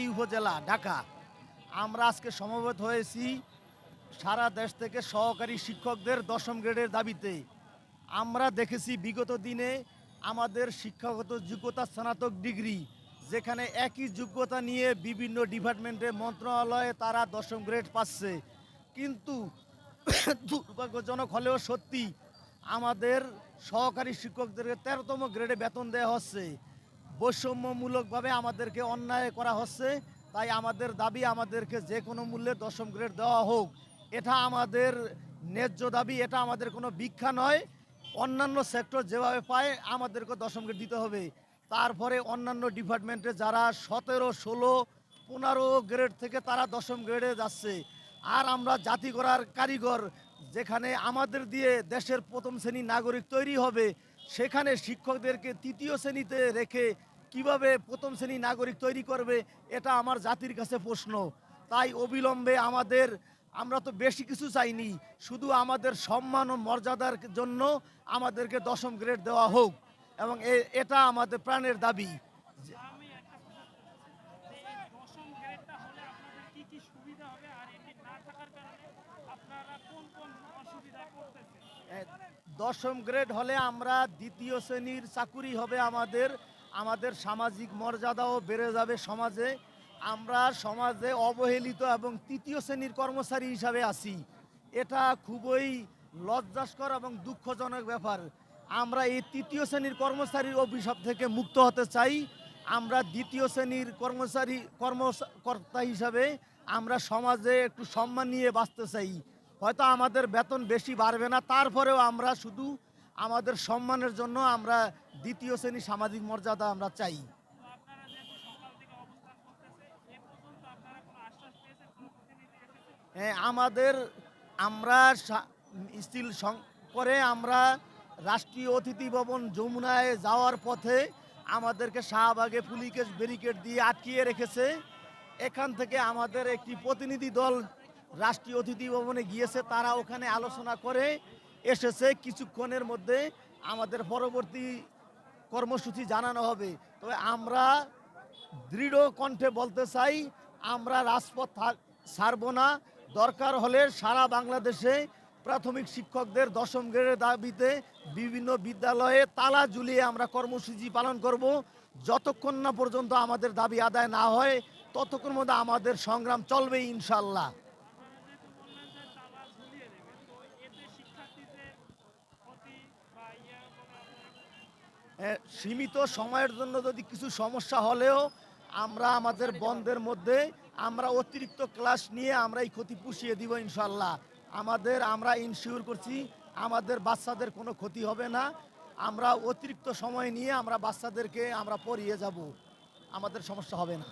এই উপজেলা, ঢাকা। আমরা আজকে সমবেত হয়েছি সারা দেশ থেকে সহকারী শিক্ষকদের দশম গ্রেডের দাবিতে। আমরা দেখেছি বিগত দিনে আমাদের শিক্ষাগত যোগ্যতা স্নাতক ডিগ্রি, যেখানে একই যোগ্যতা নিয়ে বিভিন্ন ডিপার্টমেন্টে মন্ত্রণালয়ে তারা দশম গ্রেড পাচ্ছে। কিন্তু দুর্ভাগ্যজনক হলেও সত্যি আমাদের সহকারী শিক্ষকদেরকে তেরোতম গ্রেডে বেতন দেওয়া হচ্ছে। বৈষম্যমূলকভাবে আমাদেরকে অন্যায় করা হচ্ছে, তাই আমাদের দাবি আমাদেরকে যে কোনো মূল্যে দশম গ্রেড দেওয়া হোক। এটা আমাদের ন্যায্য দাবি, এটা আমাদের কোনো ভিক্ষা নয়। অন্যান্য সেক্টর যেভাবে পায়, আমাদেরকে দশম গ্রেড দিতে হবে। তারপরে অন্যান্য ডিপার্টমেন্টে যারা সতেরো, ষোলো, পনেরো গ্রেড থেকে তারা দশম গ্রেডে যাচ্ছে। আর আমরা জাতি করার কারিগর, যেখানে আমাদের দিয়ে দেশের প্রথম শ্রেণি নাগরিক তৈরি হবে, সেখানে শিক্ষকদেরকে তৃতীয় শ্রেণীতে রেখে কীভাবে প্রথম শ্রেণি নাগরিক তৈরি করবে, এটা আমার জাতির কাছে প্রশ্ন। তাই অবিলম্বে আমাদের, আমরা তো বেশি কিছু চাইনি, শুধু আমাদের সম্মান ও মর্যাদার জন্য আমাদেরকে দশম গ্রেড দেওয়া হোক, এবং এটা আমাদের প্রাণের দাবি। দশম গ্রেড হলে আমরা দ্বিতীয় শ্রেণির চাকুরি হবে আমাদের। আমাদের সামাজিক মর্যাদাও বেড়ে যাবে সমাজে। আমরা সমাজে অবহেলিত এবং তৃতীয় শ্রেণির কর্মচারী হিসাবে আছি। এটা খুবই লজ্জাস্কর এবং দুঃখজনক ব্যাপার। আমরা এই তৃতীয় শ্রেণির কর্মচারীর অভিশাপ থেকে মুক্ত হতে চাই। আমরা দ্বিতীয় শ্রেণির কর্মচারী, কর্মকর্তা হিসাবে আমরা সমাজে একটু সম্মান নিয়ে বাঁচতে চাই। হয়তো আমাদের বেতন বেশি বাড়বে না, তারপরেও আমরা শুধু আমাদের সম্মানের জন্য আমরা দ্বিতীয় শ্রেণি সামাজিক মর্যাদা আমরা চাই। হ্যাঁ, আমাদের আমরা স্টিল পরে আমরা রাষ্ট্রীয় অতিথি ভবন যমুনায় যাওয়ার পথে আমাদেরকে শাহবাগে পুলিকে ব্যারিকেড দিয়ে আটকিয়ে রেখেছে। এখান থেকে আমাদের একটি প্রতিনিধি দল রাষ্ট্রীয় অতিথি ভবনে গিয়েছে তারা ওখানে আলোচনা করে এসেছে, কিছুক্ষণের মধ্যে আমাদের পরবর্তী কর্মসূচি জানানো হবে। তবে আমরা দৃঢ় কণ্ঠে বলতে চাই, আমরা রাজপথ ছাড়ব না। দরকার হলে সারা বাংলাদেশে প্রাথমিক শিক্ষকদের দশম গ্রেডের দাবিতে বিভিন্ন বিদ্যালয়ে তালা ঝুলিয়ে আমরা কর্মসূচি পালন করব। যতক্ষণ না পর্যন্ত আমাদের দাবি আদায় না হয়, ততক্ষণ মধ্যে আমাদের সংগ্রাম চলবে ইনশাল্লাহ সীমিত সময়ের জন্য যদি কিছু সমস্যা হলেও আমরা আমাদের বন্ধের মধ্যে আমরা অতিরিক্ত ক্লাস নিয়ে আমরা এই ক্ষতি পুষিয়ে দিব ইনশাল্লাহ আমাদের, আমরা ইনশিওর করছি, আমাদের বাচ্চাদের কোনো ক্ষতি হবে না। আমরা অতিরিক্ত সময় নিয়ে আমরা বাচ্চাদেরকে আমরা পড়িয়ে যাব। আমাদের সমস্যা হবে না।